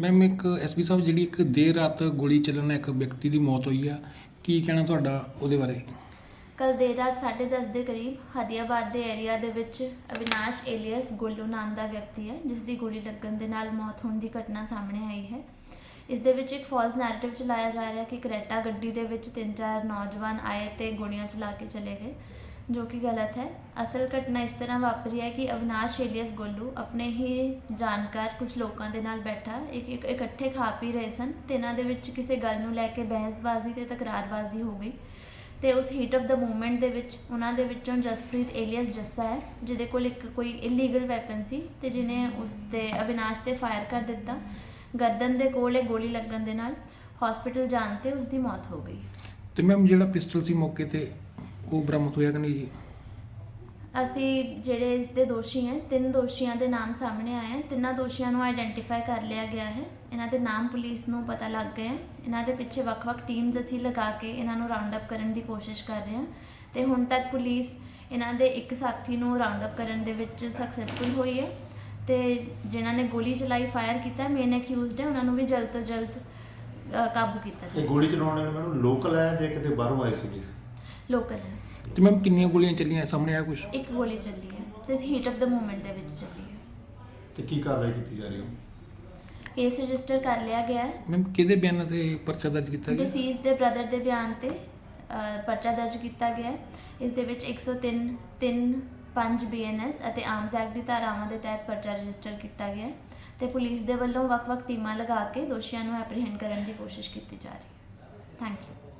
Ma'am ਇੱਕ SP ਸਾਹਿਬ ਜਿਹੜੀ ਇੱਕ ਦੇਰ ਰਾਤ ਗੋਲੀ ਚੱਲਣ ਨਾਲ ਇੱਕ ਵਿਅਕਤੀ ਦੀ ਮੌਤ ਹੋਈ ਆ, ਕੀ ਕਹਿਣਾ ਤੁਹਾਡਾ ਉਹਦੇ ਬਾਰੇ? ਕੱਲ ਦੇਰ ਰਾਤ 10:30 ਦੇ ਕਰੀਬ ਹਦੀਆਬਾਦ ਦੇ ਏਰੀਆ ਦੇ ਵਿੱਚ ਅਵਿਨਾਸ਼ ਏਲੀਅਸ ਗੋਲੂ ਨਾਮ ਦਾ ਵਿਅਕਤੀ ਹੈ, ਜਿਸ ਦੀ ਗੋਲੀ ਲੱਗਣ ਦੇ ਨਾਲ ਮੌਤ ਹੋਣ ਦੀ ਘਟਨਾ ਸਾਹਮਣੇ ਆਈ ਹੈ। ਇਸ ਦੇ ਵਿੱਚ ਇੱਕ ਫਾਲਸ ਨੈਰੇਟਿਵ ਚਲਾਇਆ ਜਾ ਰਿਹਾ ਕਿ ਕਰੈਟਾ ਗੱਡੀ ਦੇ ਵਿੱਚ ਤਿੰਨ ਚਾਰ ਨੌਜਵਾਨ ਆਏ ਤੇ ਗੋਲੀਆਂ ਚਲਾ ਕੇ ਚਲੇ ਗਏ। ਜੋ ਕਿ ਗਲਤ ਹੈ। ਅਸਲ ਘਟਨਾ ਇਸ ਤਰ੍ਹਾਂ ਵਾਪਰੀ ਹੈ ਕਿ ਅਵਿਨਾਸ਼ ਏਲੀਅਸ ਗੋਲੂ ਆਪਣੇ ਹੀ ਜਾਣਕਾਰ ਕੁਝ ਲੋਕਾਂ ਦੇ ਨਾਲ ਬੈਠਾ, ਇੱਕ ਇੱਕ ਇਕੱਠੇ ਖਾ ਪੀ ਰਹੇ ਸਨ ਤੇ ਇਹਨਾਂ ਦੇ ਵਿੱਚ ਕਿਸੇ ਗੱਲ ਨੂੰ ਲੈ ਕੇ ਬਹਿਸਬਾਜ਼ੀ ਤੇ ਤਕਰਾਰਬਾਜ਼ੀ ਹੋ ਗਈ ਤੇ ਉਸ ਹੀਟ ਆਫ ਦਾ ਮੂਵਮੈਂਟ ਦੇ ਵਿੱਚ ਉਹਨਾਂ ਦੇ ਵਿੱਚੋਂ ਜਸਪ੍ਰੀਤ ਏਲੀਅਸ ਜੱਸਾ ਹੈ, ਜਿਹਦੇ ਕੋਲ ਇੱਕ ਕੋਈ ਇਲੀਗਲ ਵੈਪਨ ਸੀ ਤੇ ਜਿਹਨੇ ਉਸ ਤੇ ਅਵਿਨਾਸ਼ ਤੇ ਫਾਇਰ ਕਰ ਦਿੱਤਾ। ਗਰਦਨ ਦੇ ਕੋਲ ਇਹ ਗੋਲੀ ਲੱਗਣ ਦੇ ਨਾਲ ਹਸਪੀਟਲ ਜਾਣ ਤੇ ਉਸ ਦੀ ਮੌਤ ਹੋ ਗਈ। ਤੇ ਮੈਮ ਜਿਹੜਾ ਪਿਸਟਲ ਸੀ ਮੌਕੇ ਤੇ ਉਹ ਬਰਾਮਦ ਹੋਇਆ ਕਿ ਨਹੀਂ ਜੀ। ਅਸੀਂ ਜਿਹੜੇ ਇਸ ਦੇ ਦੋਸ਼ੀ ਹੈ ਤਿੰਨ ਦੋਸ਼ੀਆਂ ਦੇ ਨਾਮ ਸਾਹਮਣੇ ਆਏ ਹੈ। ਤਿੰਨਾਂ ਦੋਸ਼ੀਆਂ ਨੂੰ ਆਇਡੈਂਟੀਫਾਈ ਕਰ ਲਿਆ ਗਿਆ ਹੈ। ਇਹਨਾਂ ਦੇ ਨਾਮ ਪੁਲਿਸ ਨੂੰ ਪਤਾ ਲੱਗ ਗਏ ਹੈ। ਇਹਨਾਂ ਦੇ ਪਿੱਛੇ ਵੱਖ-ਵੱਖ ਟੀਮਸ ਅਸੀਂ ਲਗਾ ਕੇ ਇਹਨਾਂ ਨੂੰ ਰਾਉਂਡ ਅਪ ਕਰਨ ਦੀ ਕੋਸ਼ਿਸ਼ ਕਰ ਰਹੇ ਹਾਂ। ਤੇ ਹੁਣ ਤੱਕ ਪੁਲਿਸ ਇਹਨਾਂ ਦੇ ਇੱਕ ਸਾਥੀ ਨੂੰ ਰਾਉਂਡ ਅਪ ਕਰਨ ਦੇ ਵਿੱਚ ਸਕਸੈਸਫੁਲ ਹੋਈ ਹੈ। ਤੇ ਜਿਨ੍ਹਾਂ ਨੇ ਗੋਲੀ ਚਲਾਈ ਫਾਇਰ ਕੀਤਾ ਮੇਨ ਅਕਿਊਜ਼ਡ ਹੈ ਉਹਨਾਂ ਨੂੰ ਵੀ ਜਲਦ ਤੋਂ ਜਲਦ ਅ, ਕਾਬੂ ਕੀਤਾ ਤੇ ਜਾਏ ਗੋਲੀ ਚਲਾਉਣ ਵਾਲੇ ਮੈਨੂੰ ਲੋਕਲ ਹੈ ਜਾਂ ਕਿਤੇ ਬਾਹਰੋਂ ਆਏ ਸੀਗੇ? ਲੋਕਲ ਹੈ। ਤੇ ਮੈਮ ਕਿੰਨੀਆਂ ਗੋਲੀਆਂ ਚੱਲੀਆਂ? ਸਾਹਮਣੇ ਆਇਆ ਕੁਝ ਇੱਕ ਗੋਲੀ ਚੱਲੀ ਹੈ ਤੇ ਹੀਟ ਆਫ ਦਾ ਮੂਵਮੈਂਟ ਦੇ ਵਿੱਚ ਚੱਲੀ ਹੈ। ਤੇ ਕੀ ਕਾਰਵਾਈ ਕੀਤੀ ਜਾ ਰਹੀ ਹੈ? ਕੇਸ ਰਜਿਸਟਰ ਕਰ ਲਿਆ ਗਿਆ ਹੈ। ਮੈਮ ਕਿਹਦੇ ਬਿਆਨਾਂ ਤੇ ਪਰਚਾ ਦਰਜ ਕੀਤਾ ਗਿਆ? ਡਿਸੀਜ਼ ਦੇ ਬ੍ਰਦਰ ਦੇ ਬਿਆਨ ਤੇ ਅ, ਪਰਚਾ ਦਰਜ ਕੀਤਾ ਗਿਆ ਹੈ। ਇਸ ਦੇ ਵਿੱਚ 103 3 5 ਬੀਐਨਐਸ ਅਤੇ ਆਰਮਸ ਐਕਟ ਦੀ ਧਾਰਾਵਾਂ ਦੇ ਤਹਿਤ ਪਰਚਾ ਰਜਿਸਟਰ ਕੀਤਾ ਗਿਆ ਹੈ ਤੇ ਪੁਲਿਸ ਦੇ ਵੱਲੋਂ ਵੱਖ-ਵੱਖ ਟੀਮਾਂ ਲਗਾ ਕੇ ਦੋਸ਼ੀਆਂ ਨੂੰ ਐਪਰੀਹੈਂਡ ਕਰਨ ਦੀ ਕੋਸ਼ਿਸ਼ ਕੀਤੀ ਜਾ ਰਹੀ ਹੈ। Thank you